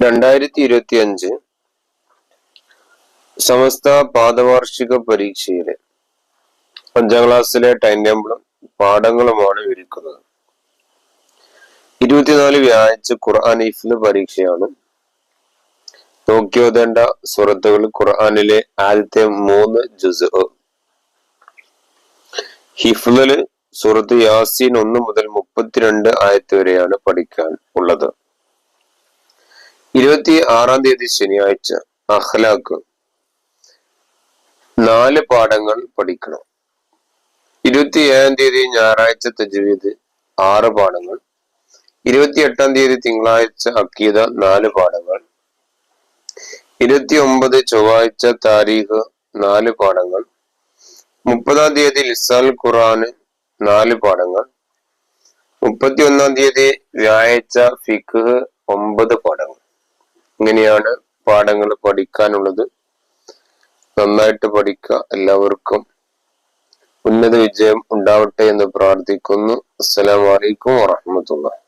രണ്ടായിരത്തി ഇരുപത്തി അഞ്ച് സമസ്ത പാദവാർഷിക പരീക്ഷയിലെ അഞ്ചാം ക്ലാസ്സിലെ ടൈം ടേബിളും പാഠങ്ങളുമാണ് ഒരുക്കുന്നത് ഇരുപത്തിനാല് വ്യാഴാഴ്ച ഖുർആൻ ഇഫ്ല് പരീക്ഷയാണ്. നോക്കിയോതേണ്ട സുഹൃത്തുകൾ ഖുർആാനിലെ ആദ്യത്തെ മൂന്ന് ജുസ് ഹിഫ്ലിൽ സുഹൃത്ത് യാസീൻ ഒന്ന് മുതൽ മുപ്പത്തിരണ്ട് ആയത്ത് വരെയാണ് പഠിക്കാൻ ഉള്ളത്. ഇരുപത്തി ആറാം തീയതി ശനിയാഴ്ച അഖ്ലാഖ്. നാല് പാഠങ്ങൾ പഠിക്കണം. ഇരുപത്തി ഏഴാം തീയതി ഞായറാഴ്ച തജ്വീദ് ആറ് പാഠങ്ങൾ. ഇരുപത്തി എട്ടാം തീയതി തിങ്കളാഴ്ച അക്കീത നാല് പാഠങ്ങൾ. ഇരുപത്തി ഒമ്പത് ചൊവ്വാഴ്ച താരീഖ് നാല് പാഠങ്ങൾ. മുപ്പതാം തീയതി ലിസാൽ ഖുറാന് നാല് പാഠങ്ങൾ. മുപ്പത്തി ഒന്നാം തീയതി വ്യാഴാഴ്ച ഫിഖ് ഒമ്പത് പാഠങ്ങൾ. ഇങ്ങനെയാണ് പാഠങ്ങൾ പഠിക്കാനുള്ളത്. നന്നായിട്ട് പഠിക്കുക എല്ലാവർക്കും. ഉന്നത വിജയം ഉണ്ടാവട്ടെ എന്ന് പ്രാർത്ഥിക്കുന്നു. അസ്സലാമലൈക്കും വാഹമത്തുള്ള